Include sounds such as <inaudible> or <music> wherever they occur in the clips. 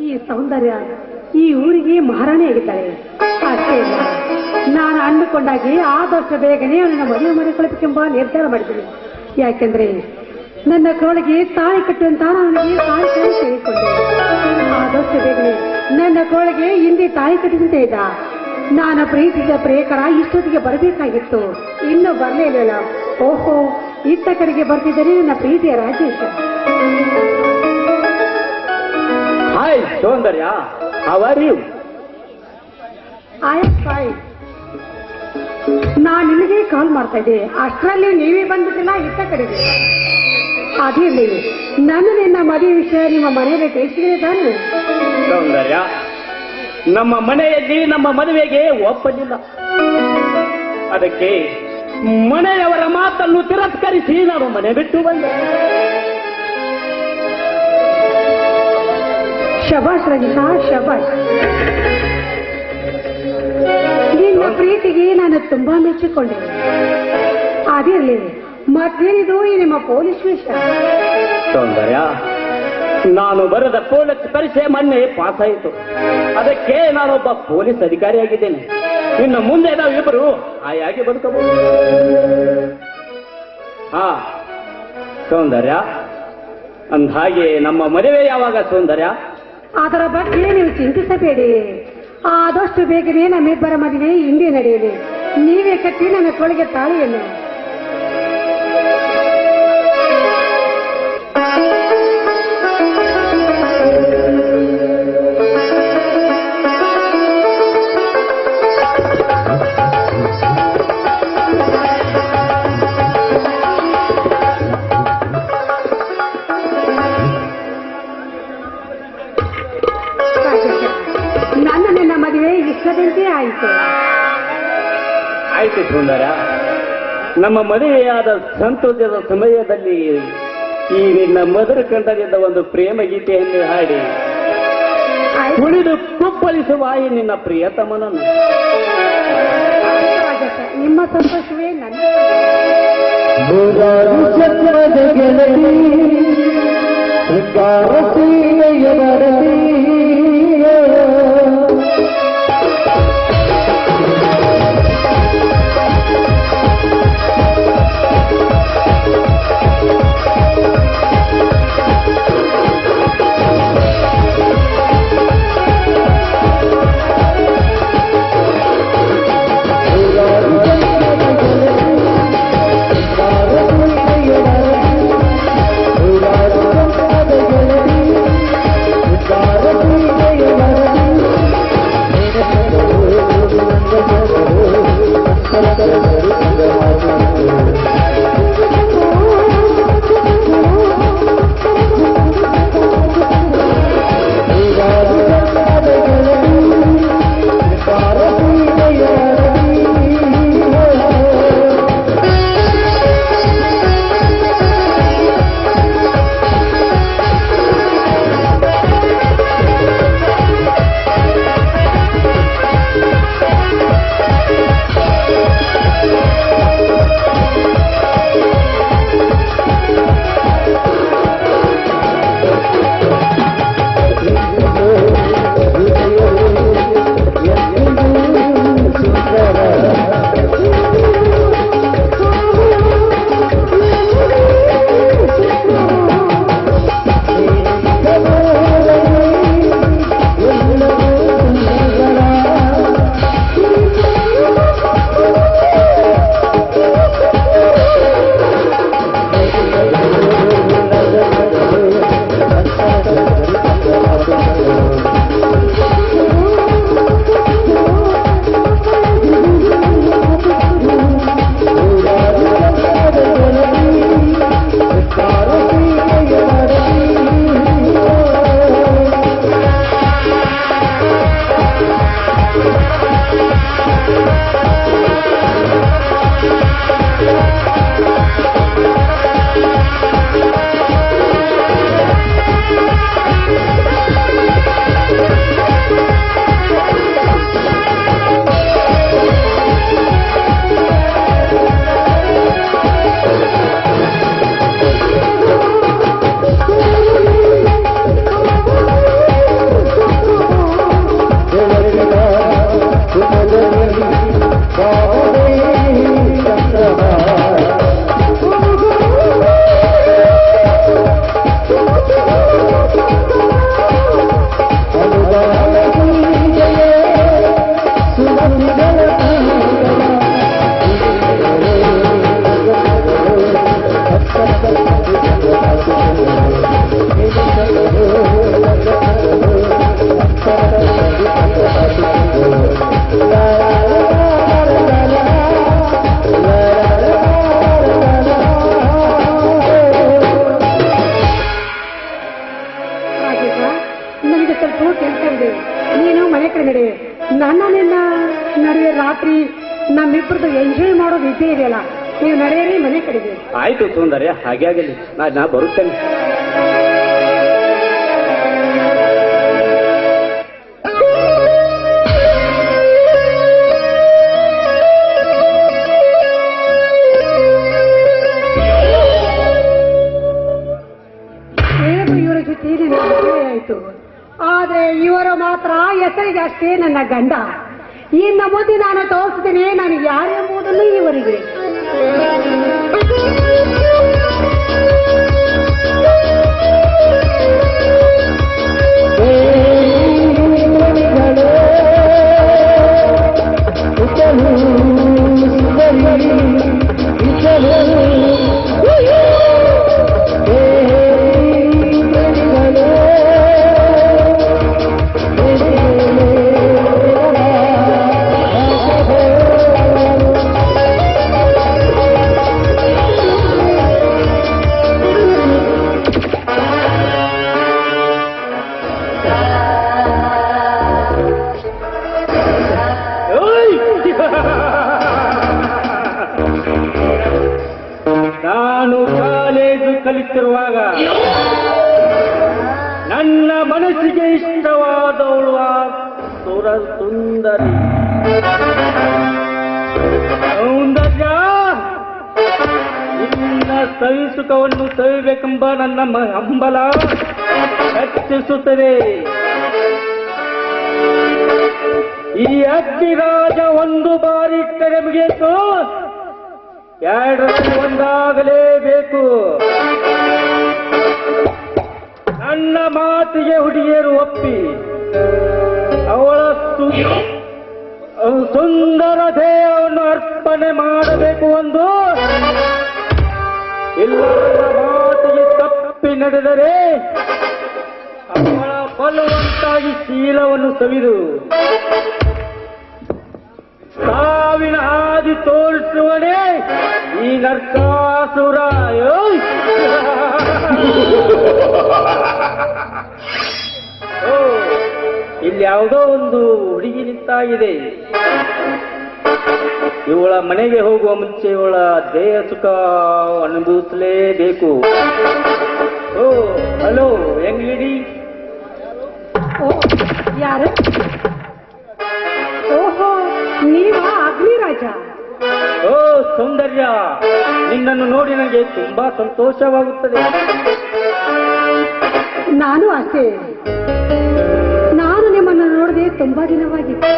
ಈ ಸೌಂದರ್ಯ ಈ ಊರಿಗೆ ಮಹಾರಾಣಿಯಾಗಿದ್ದಾಳೆ ಅಷ್ಟೇ ನಾನು ಆ ಆದಷ್ಟು ಬೇಗನೆ ಅವನನ್ನು ಮದುವೆ ಮಾಡಿಕೊಳ್ಳಬೇಕೆಂಬ ನಿರ್ಧಾರ ಮಾಡಿದ್ದೀನಿ. ಯಾಕೆಂದ್ರೆ ನನ್ನ ಕೋಳಿಗೆ ತಾಯಿ ಕಟ್ಟುವಂತ ಅವನಿಗೆ ತಾಳಿ ಕಟ್ಟಿ ಸೇರಿಕೊಂಡೆ ಆದಷ್ಟು ಬೇಗನೆ ನನ್ನ ಕೋಳಿಗೆ ಹಿಂದೆ ತಾಯಿ ಕಟ್ಟಿದಂತೆ ಇದ್ದ. ನಾನು ಪ್ರೀತಿಸಿದ ಪ್ರೇಕರ ಇಷ್ಟೊತ್ತಿಗೆ ಬರಬೇಕಾಗಿತ್ತು. ಇನ್ನೂ ಬರಲೇ ಇಲ್ಲಲ್ಲ ಓಹೋ, ಇತ್ತ ಕಡೆಗೆ ಬರ್ತಿದ್ದರೆ ನನ್ನ ಪ್ರೀತಿಯ Rajesh. Soundarya are you I fine ನಾನು ನಿಮಗೆ ಕಾಲ್ ಮಾಡ್ತಾ ಇದ್ದೆ. ಅಷ್ಟರಲ್ಲಿ ನೀವೇ ಬಂದ್ಬಿಟ್ಟಿಲ್ಲ ಇತ್ತ ಕಡೆಗೆ. ಅದಿರಲಿ ನಾನು ನಿನ್ನ ಮದುವೆ ವಿಷಯ ನಿಮ್ಮ ಮನೆಯಲ್ಲಿ ತಿಳಿಸಿದ್ರೆ ತಾನು. ಸೌಂದರ್ಯ ನಮ್ಮ ಮನೆಯಲ್ಲಿ ನಮ್ಮ ಮದುವೆಗೆ ಒಪ್ಪಲಿಲ್ಲ. ಅದಕ್ಕೆ ಮನೆಯವರ ಮಾತನ್ನು ತಿರಸ್ಕರಿಸಿ ನಾನು ಮನೆ ಬಿಟ್ಟು ಬಂದೆ. ಶಬಾಷ್ ರಜಿತಾ ಶಬಾಷ್. ನಿನ್ನ ಪ್ರೀತಿಗೆ ನಾನು ತುಂಬಾ ಮೆಚ್ಚಿಕೊಂಡೆ ಅದಿರಲಿ ಮತ್ತೇನಿದು ಈ ನಿಮ್ಮ ಪೊಲೀಸ್ ವಿಷಯ? ಸೌಂದರ್ಯ, ನಾನು ಬರೆದ ಪೊಲೀಸ್ ಪರೀಕ್ಷೆ ಮೊನ್ನೆ ಪಾಸ್ ಆಯಿತು ಅದಕ್ಕೆ ನಾನೊಬ್ಬ ಪೊಲೀಸ್ ಅಧಿಕಾರಿಯಾಗಿದ್ದೇನೆ. ಇನ್ನು ಮುಂದೆ ನಾವಿಬ್ಬರು ಆಯಾಗಿ ಬದುಕಬಹುದು. ಹಾ, ಸೌಂದರ್ಯ. ಅಂದ್ಹಾಗೆ ನಮ್ಮ ಮದುವೆ ಯಾವಾಗ ಸೌಂದರ್ಯ? ಅದರ ಬಗ್ಗೆ ನೀವು ಚಿಂತಿಸಬೇಡಿ. ಆದಷ್ಟು ಬೇಗನೆ ನಮ್ಮಿಬ್ಬರ ಮದುವೆ ಹಿಂದೆ ನಡೆಯಲಿ. ನೀವೇ ಕಟ್ಟಿ ನನ್ನ ಕೊಳಗೆ ತಾಳಿಯನ್ನು. ಆಯಿತು ಸುಂದರ. ನಮ್ಮ ಮದುವೆಯಾದ ಸಂತೋಷದ ಸಮಯದಲ್ಲಿ ಈ ನಿನ್ನ ಮಧುರ ಕಂಠದಿಂದ ಒಂದು ಪ್ರೇಮ ಗೀತೆಯನ್ನು ಹಾಡಿ. ಉಳಿದು ಕುಪ್ಪಳಿಸುವ ಈ ನಿನ್ನ ಪ್ರಿಯತಮನನ್ನು. ನಿಮ್ಮ ಸಂತೋಷವೇ ನನ್ನ ನೂರಾರು ಈಗ ಸ್ವಲ್ಪ ನೀನು ಮನೆ ಕಡೆ ನಡೆ. ನನ್ನ ನಿನ್ನ ನಡುವೆ ರಾತ್ರಿ ನಮ್ಮಿಬ್ಬರದು ಎಂಜಾಯ್ ಮಾಡೋದು ಇದ್ದೇ ಇದೆಯಲ್ಲ ನೀವು ನಡೆಯರಿ ಮನೆ ಕಡೆಗೆ ಆಯ್ತು ಸೌಂದರ್ಯ ಹಾಗೆ ಆಗಲಿ. ನಾ ನಾ ಬರುತ್ತೇನೆ. ಹೇಗೂ ಇವರ ಜೊತೆ ಮದುವೆ ಆಯಿತು. ಆದ್ರೆ ಇವರು ಮಾತ್ರ ಹೆಸರಿಗೆ ಅಷ್ಟೇ ನನ್ನ ಗಂಡ. ಇನ್ನು ಮುಂದೆ ನಾನು ತೋರಿಸ್ತೀನಿ ನಾನು ಯಾರೆಂಬುದನ್ನು ಇವರಿಗೆ. ಆ ಸುರ ಸುಂದರಿ ಸೌಂದರ್ಯ, ನಿನ್ನ ಸವಿಸುಖವನ್ನು ಸವಿಬೇಕೆಂಬ ನನ್ನ ಹಂಬಲ ಹೆಚ್ಚಿಸುತ್ತದೆ. ಈ ಅಗ್ನಿರಾಜ ಒಂದು ಬಾರಿ ತೆರೆಮುಗಿಯಿತು. ಎರಡರಲ್ಲಿ ಒಂದಾಗಲೇಬೇಕು. ನನ್ನ ಮಾತಿಗೆ ಹುಡುಗಿಯರು ಒಪ್ಪಿ, ಅವಳ ಸುಂದರ ದೇಹವನ್ನು ಅರ್ಪಣೆ ಮಾಡಬೇಕು ಒಂದು ಇಲ್ಲ ಮಾತಿಗೆ ತಪ್ಪಿ ನಡೆದರೆ ಅವಳ ಬಲವಂತಾಗಿ ಶೀಲವನ್ನು ಸವಿದು ಸಾವಿನ ಹಾದಿ ತೋರಿಸುವನೇ ಈ ನರ್ಕಾಸುರ ಓ, ಇಲ್ಲಿ ಯಾವುದೋ ಒಂದು ಹುಡುಗಿ ನಿಂತಾಗಿದೆ. ಇವಳ ಮನೆಗೆ ಹೋಗುವ ಮುಂಚೆ ಇವಳ ದೇಹ ಸುಖ ಅನುಭವಿಸಲೇಬೇಕು. ಓ ಹಲೋ ಹೆಂಗ್ ಲೇಡಿ ಯಾರು? ನೀವ ಅಗ್ನಿರಾಜ? ಓ ಸೌಂದರ್ಯ ನಿನ್ನನ್ನು ನೋಡಿ ನನಗೆ ತುಂಬಾ ಸಂತೋಷವಾಗುತ್ತದೆ. ನಾನು ಅಷ್ಟೇ. ನಾನು ನಿಮ್ಮನ್ನು ನೋಡದೆ ತುಂಬಾ ದಿನವಾಗಿತ್ತು.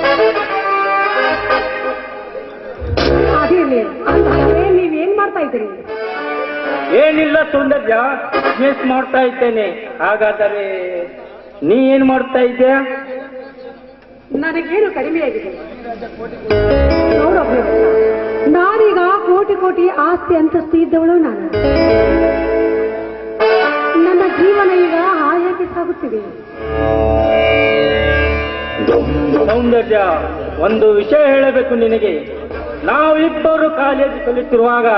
ಅದೇ ಅಂದ್ರೆ ನೀವೇನ್ ಮಾಡ್ತಾ ಇದ್ದೀರಿ? ಏನಿಲ್ಲ ಸೌಂದರ್ಯ ಮಿಸ್ ಮಾಡ್ತಾ ಇದ್ದೇನೆ. ಹಾಗಾದರೆ ನೀ ಏನ್ ಮಾಡ್ತಾ ಇದ್ದೀಯಾ? ನನಗೇನು ಕಡಿಮೆಯಾಗಿದೆ ನಾನೀಗ ಕೋಟಿ ಕೋಟಿ ಆಸ್ತಿ ಅಂತಸ್ತು ಇದ್ದವಳು ನಾನು. ನನ್ನ ಜೀವನ ಈಗ ಹಾಯಾಗಿ ಸಾಗುತ್ತಿದೆ. ಸೌಂದರ್ಯ, ಒಂದು ವಿಷಯ ಹೇಳಬೇಕು ನಿನಗೆ. ನಾವಿಬ್ಬರು ಕಾಲೇಜು ಕಲಿತಿರುವಾಗ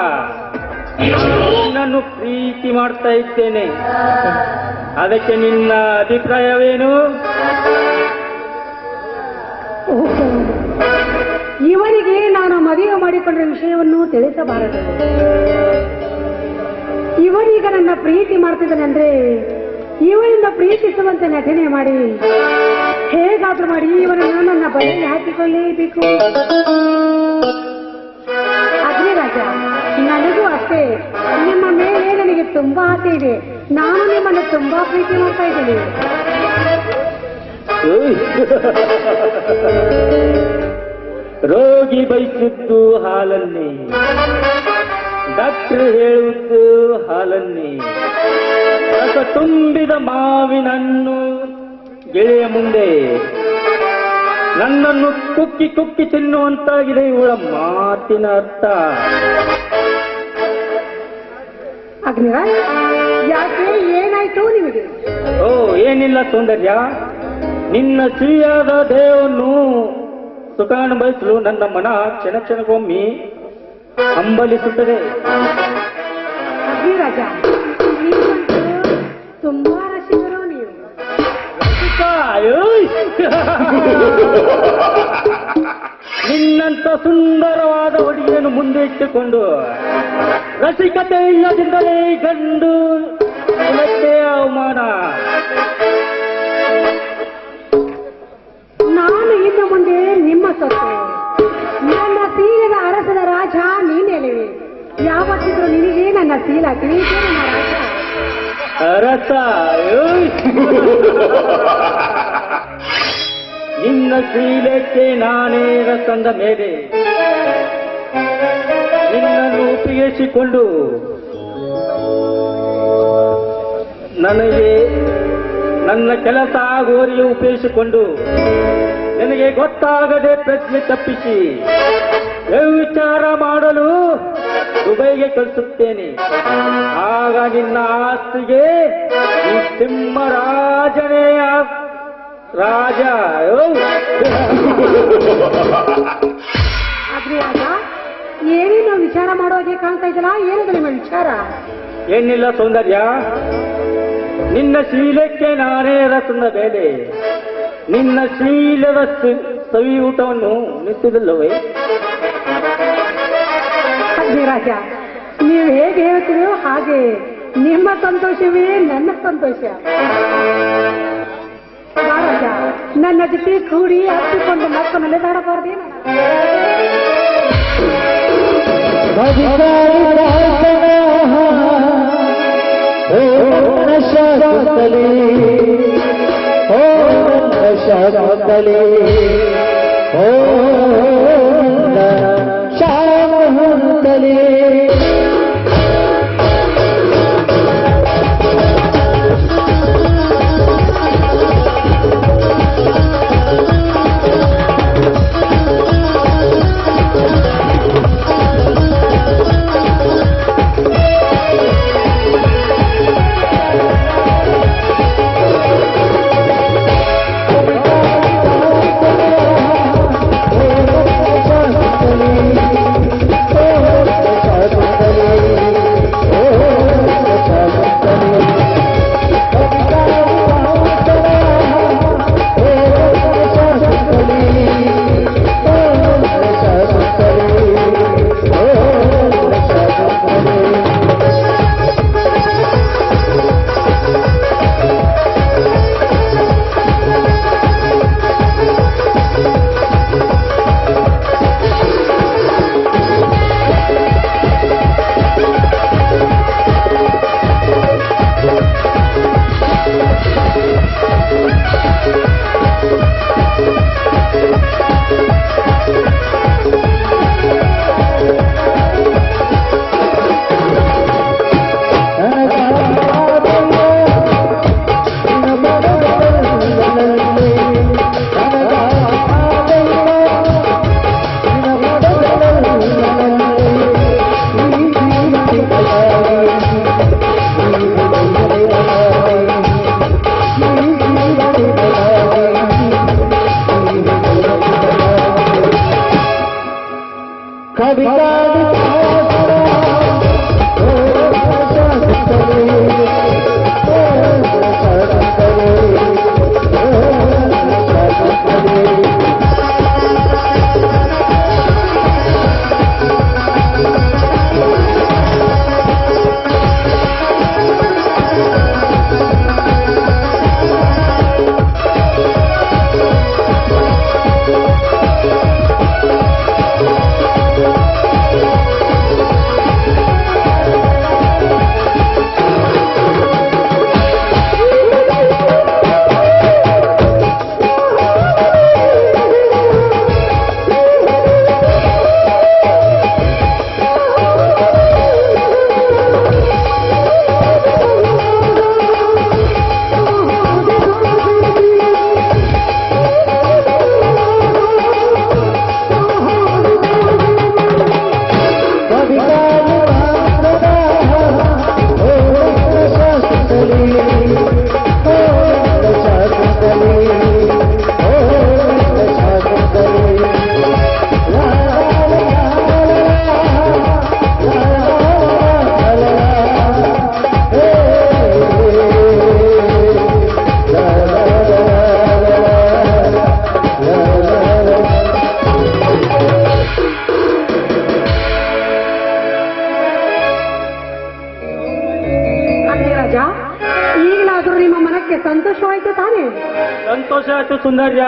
ನಿನ್ನನ್ನು ಪ್ರೀತಿ ಮಾಡ್ತಾ ಇದ್ದೇನೆ. ಅದಕ್ಕೆ ನಿನ್ನ ಅಭಿಪ್ರಾಯವೇನು. ಇವರಿಗೆ ನಾನು ಮದುವೆ ಮಾಡಿಕೊಂಡ ವಿಷಯವನ್ನು ತಿಳಿಸಬಾರದು. ಇವರೀಗ ನನ್ನ ಪ್ರೀತಿ ಮಾಡ್ತಿದ್ದಾನೆ ಅಂದ್ರೆ ಇವರಿಂದ ಪ್ರೀತಿಸುವಂತೆ ನಟನೆ ಮಾಡಿ ಹೇಗಾದ್ರೂ ಮಾಡಿ ಇವರನ್ನು ನನ್ನ ಬಲೆಗೆ ಹಾಕಿಕೊಳ್ಳೇಬೇಕು. ಅಗ್ನಿರಾಜ ನನಗೂ ಅಷ್ಟೇ. ನಿಮ್ಮ ಮೇಲೆ ನನಗೆ ತುಂಬಾ ಆಸೆ ಇದೆ. ನಾನು ನಿಮ್ಮನ್ನು ತುಂಬಾ ಪ್ರೀತಿ ಮಾಡ್ತಾ ಇದ್ದೀನಿ. <laughs> ರೋಗಿ ಬಯಸಿದ್ದು ಹಾಲನ್ನೇ. ಡಾಕ್ಟರ್ ಹೇಳಿದ್ದು ಹಾಲನ್ನೇ. ರಸ ತುಂಬಿದ ಮಾವಿನನ್ನು ಗೆಳೆಯ ಮುಂದೆ. ನನ್ನನ್ನು ಕುಕ್ಕಿ ಕುಕ್ಕಿ ತಿನ್ನುವಂತಾಗಿದೆ ಇವಳ ಮಾತಿನ ಅರ್ಥ. ಯಾಕೆ ಏನಾಯ್ತು ನಿಮಗೆ? ಓ ಏನಿಲ್ಲ ಸೌಂದರ್ಯ. ನಿನ್ನ ಸಿಹಿಯಾದ ದೇಹವನ್ನು ಸುಖಾನುಭವಿಸಲು ನನ್ನ ಮನ ಕ್ಷಣ ಕ್ಷಣಗೊಮ್ಮೆ ಹಂಬಲಿಸುತ್ತದೆ. ಅಗ್ನಿರಾಜ ನೀವಂತೂ ತುಂಬಾ ರಸಿಕರು ನೀವು. ರಸ ನಿನ್ನಂತ ಸುಂದರವಾದ ಹುಡುಗಿಯನ್ನು ಮುಂದೆ ಇಟ್ಟುಕೊಂಡು ರಸಿಕತೆ ಇಲ್ಲದಿದ್ದರೆ ಗಂಡು ಅವಮಾನ. ಸೊತ್ತು ನನ್ನ ಸೀಲದ ಅರಸದ ರಾಜ ನೀನೆಲೆವೆ ಯಾವತ್ತಿದ್ರು ನಿನಗೆ ನನ್ನ ಸೀಲ ತಿಳಿದೇ ನನ್ನ ರಾಜ ರಸ ನಿನ್ನ ಸೀಲಕ್ಕೆ ನಾನೇ ರಸಂದ ಮೇಲೆ. ನಿನ್ನನ್ನು ಉಪಯೋಗಿಸಿಕೊಂಡು ನನಗೆ ನನ್ನ ಕೆಲಸ ಗೋರಿಯ ಉಪಯೋಗಿಸಿಕೊಂಡು ನನಗೆ ಗೊತ್ತಾಗದೆ ಪ್ರಶ್ನೆ ತಪ್ಪಿಸಿ. ವಿಚಾರ ಮಾಡಲು ದುಬೈಗೆ ಕಳಿಸುತ್ತೇನೆ. ಆಗ ನಿನ್ನ ಆಸ್ತಿಗೆ ಈ ಸಿಂಹರಾಜನೇ ರಾಜ! ಆದ್ರೆ ಏನೇನು ವಿಚಾರ ಮಾಡೋಗೆ ಕಾಣ್ತಾ ಇದ್ದಲ್ಲ ಏನು ನಿಮ್ಮ ವಿಚಾರ? ಏನಿಲ್ಲ ಸೌಂದರ್ಯ ನಿನ್ನ ಶೀಲಕ್ಕೆ ನಾನೇ ರಸನ ಬೇಲೆ. ನಿನ್ನ ಶೀಲದ ಸವಿ ಊಟವನ್ನು ನಿಂತಿದ್ದಲ್ಲವೇ ಅದೇ ರಾಜ ನೀವು ಹೇಗೆ ಹೇಳ್ತೀರೋ ಹಾಗೆ ನಿಮ್ಮ ಸಂತೋಷವೇ ನನ್ನ ಸಂತೋಷ. ರಾಜ ನನ್ನ ಜೊತೆ ಕೂಡಿ ಹತ್ತಿಕೊಂಡು ಮಕ್ಕಳು ನಡೆದಾಡಬಾರ್ದೇನು ಶಾಕಲಿ ಓ ಶಾಕಲಿ ಓ ಸಂತೋಷ ಆಯ್ತು ಸುಂದರ್ಯ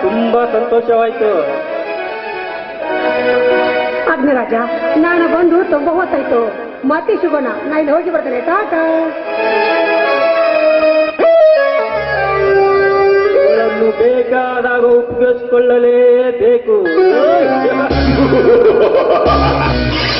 ತುಂಬಾ ಸಂತೋಷವಾಯ್ತು. ಅಗ್ನಿರಾಜ ನಾನು ಬಂದು ತುಂಬಾ ಹೊತ್ತಾಯ್ತು. ಮತ್ತೆ ಸಿಗೋಣ ನಾ ಇಲ್ಲಿ ಹೋಗಿ ಬರ್ತೇನೆ ಟಾಟಾ. ಬೇಕಾದಾಗ ಉಪಯೋಗಿಸಿಕೊಳ್ಳಲೇಬೇಕು. <laughs>